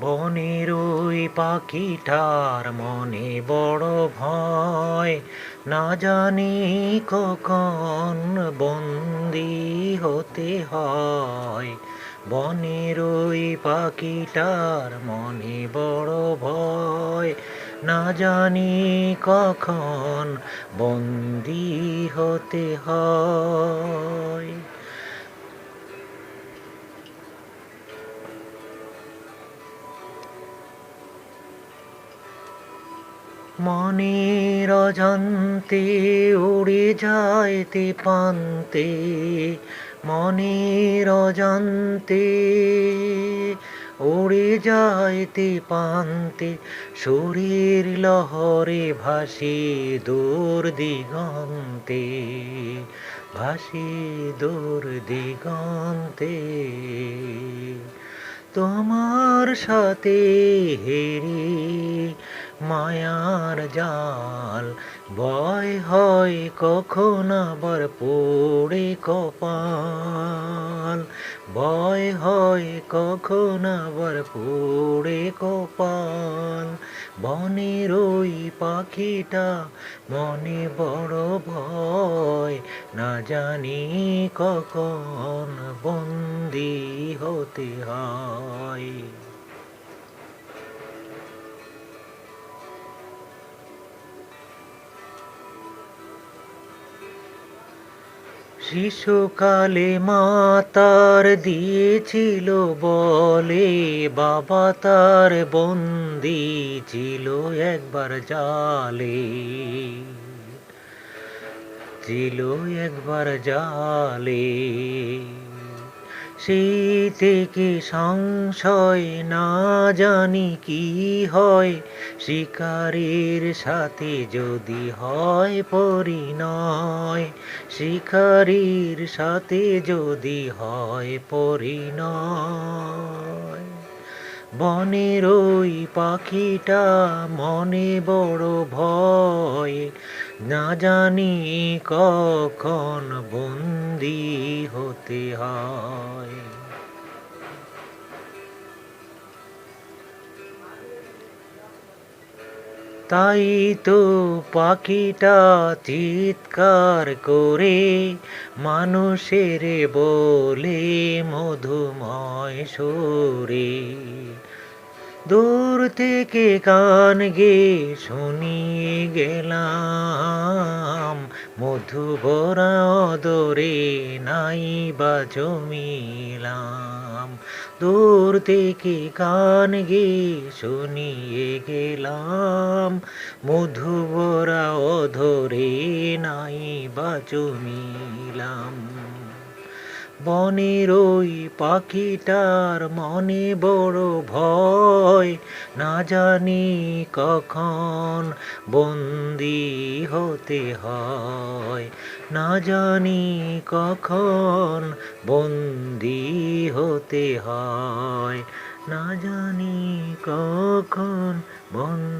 বনের ওই পাখিটার মনে বড় ভয়। না জানি কখন বন্দি হতে হয়। বনের ওই পাখিটার মনে বড় ভয়। না জানি কখন বন্দি হতে হয়। মনের অজান্তে উড়ে যাইতে পান্তে, মনের অজান্তে উড়ে যাইতে পান্তে শরীর লহরে ভাসি দূর দিগন্তে, ভাসি দূর দিগন্তে। তোমার সাথে হেরি মায়ার জাল। ভয় হয় কখন আবার পড়ে কপাল। ভয় হয় কখন আবার পড়ে কপাল। বনের ওই পাখিটা মনে বড় ভয়। না জানি কখন বন্দি হতে হয়। শিশুকালে মাতার দিয়েছিল বলে বাবা তার বন্দি ছিল একবার জালে। ছিল একবার জালে। সেই থেকে সংশয় না জানি কি হয়। শিকারের সাথে যদি হয় পরিণয়, শিকারীর সাথে যদি হয় পরিণয়। বনের ওই পাখিটা মনে বড় ভয় না জানি কখন বন্দি হতে হয়। তাই তো পাখিটা চিৎকার করে মানুষের বলে মধুময় সুরে। দূর থেকে কান গে শুনিয়ে গেলাম। মধুবরা দরে নাই বা জমিলাম। দূর থেকে কান গে শুনিয়ে গেলাম। মধুবরা অধরে নাই বা জমিলাম। বনের ওই পাখিটার মনে বড় ভয়। না জানি কখন বন্দি হতে হয়। না জানি কখন বন্দি হতে হয়। না জানি কখন বন্দি